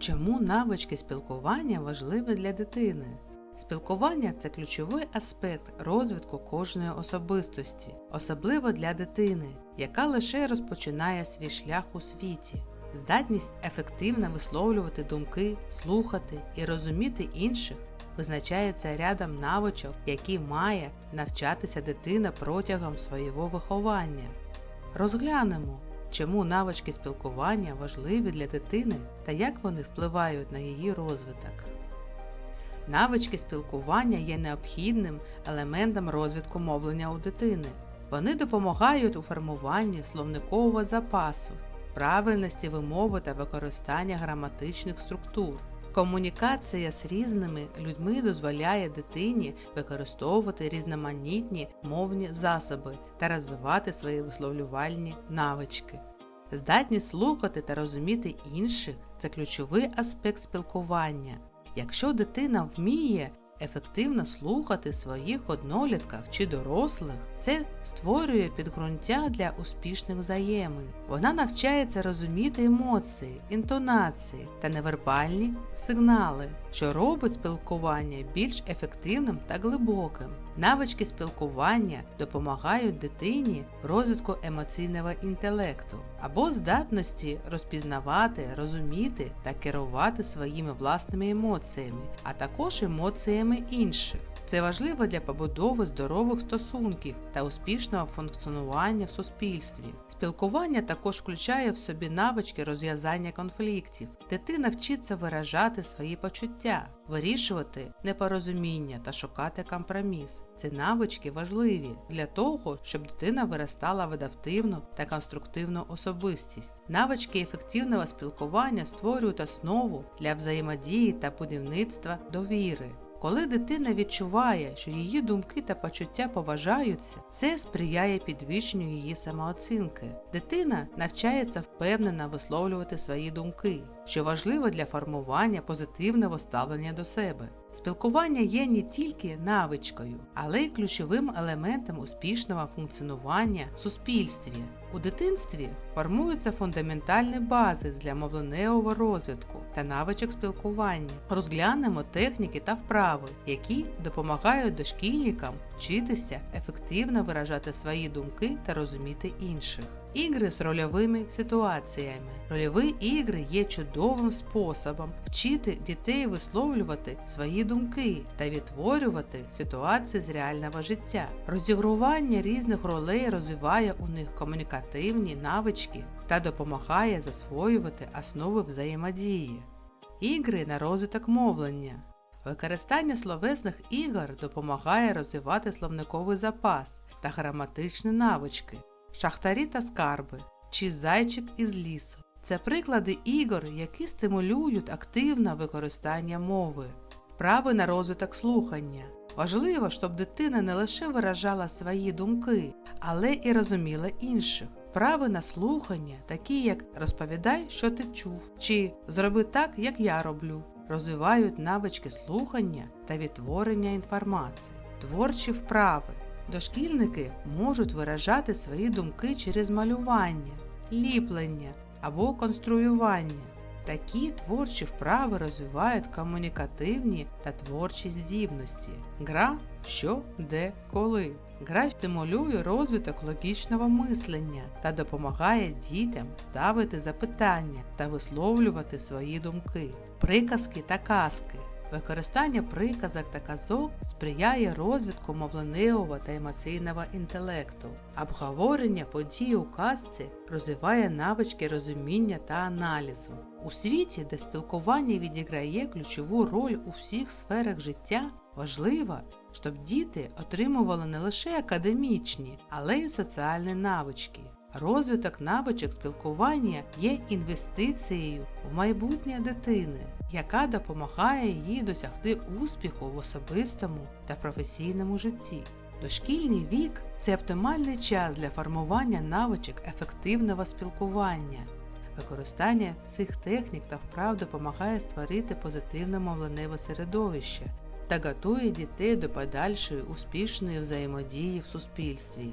Чому навички спілкування важливі для дитини? Спілкування це ключовий аспект розвитку кожної особистості, особливо для дитини, яка лише розпочинає свій шлях у світі. Здатність ефективно висловлювати думки, слухати і розуміти інших визначається рядом навичок, які має навчатися дитина протягом свого виховання. Розглянемо, чому навички спілкування важливі для дитини та як вони впливають на її розвиток. Навички спілкування є необхідним елементом розвитку мовлення у дитини. Вони допомагають у формуванні словникового запасу, правильності вимови та використання граматичних структур. Комунікація з різними людьми дозволяє дитині використовувати різноманітні мовні засоби та розвивати свої висловлювальні навички. Здатність слухати та розуміти інших це ключовий аспект спілкування. Якщо дитина вміє ефективно слухати своїх однолітків чи дорослих, це створює підґрунтя для успішних взаємин. Вона навчається розуміти емоції, інтонації та невербальні сигнали, що робить спілкування більш ефективним та глибоким. Навички спілкування допомагають дитині розвитку емоційного інтелекту або здатності розпізнавати, розуміти та керувати своїми власними емоціями, а також емоціями інших. Це важливо для побудови здорових стосунків та успішного функціонування в суспільстві. Спілкування також включає в собі навички розв'язання конфліктів. Дитина вчиться виражати свої почуття, вирішувати непорозуміння та шукати компроміс. Ці навички важливі для того, щоб дитина виростала в адаптивну та конструктивну особистість. Навички ефективного спілкування створюють основу для взаємодії та будівництва довіри. Коли дитина відчуває, що її думки та почуття поважаються, це сприяє підвищенню її самооцінки. Дитина навчається впевнено висловлювати свої думки, що важливо для формування позитивного ставлення до себе. Спілкування є не тільки навичкою, але й ключовим елементом успішного функціонування в суспільстві. У дитинстві формуються фундаментальні бази для мовленевого розвитку та навичок спілкування. Розглянемо техніки та вправи, які допомагають дошкільникам вчитися ефективно виражати свої думки та розуміти інших. Ігри з рольовими ситуаціями. Рольові ігри є чудовим способом вчити дітей висловлювати свої думки та відтворювати ситуації з реального життя. Розігрування різних ролей розвиває у них комунікативні навички та допомагає засвоювати основи взаємодії. Ігри на розвиток мовлення. Використання словесних ігор допомагає розвивати словниковий запас та граматичні навички шахтарі та скарби чи зайчик із лісу. Це приклади ігор, які стимулюють активне використання мови, право на розвиток слухання. Важливо, щоб дитина не лише виражала свої думки, але і розуміла інших. Право на слухання, такі як розповідай, що ти чув, чи зроби так, як я роблю, розвивають навички слухання та відтворення інформації, творчі вправи. Дошкільники можуть виражати свої думки через малювання, ліплення або конструювання. Такі творчі вправи розвивають комунікативні та творчі здібності. Гра що, де, коли. Гра стимулює розвиток логічного мислення та допомагає дітям ставити запитання та висловлювати свої думки, приказки та казки. Використання приказок та казок сприяє розвитку мовленевого та емоційного інтелекту. Обговорення подій у казці розвиває навички розуміння та аналізу. У світі, де спілкування відіграє ключову роль у всіх сферах життя, важливо, щоб діти отримували не лише академічні, але й соціальні навички. Розвиток навичок спілкування є інвестицією в майбутнє дитини, яка допомагає їй досягти успіху в особистому та професійному житті. Дошкільний вік це оптимальний час для формування навичок ефективного спілкування. Використання цих технік та вправ допомагає створити позитивне мовленеве середовище та готує дітей до подальшої успішної взаємодії в суспільстві.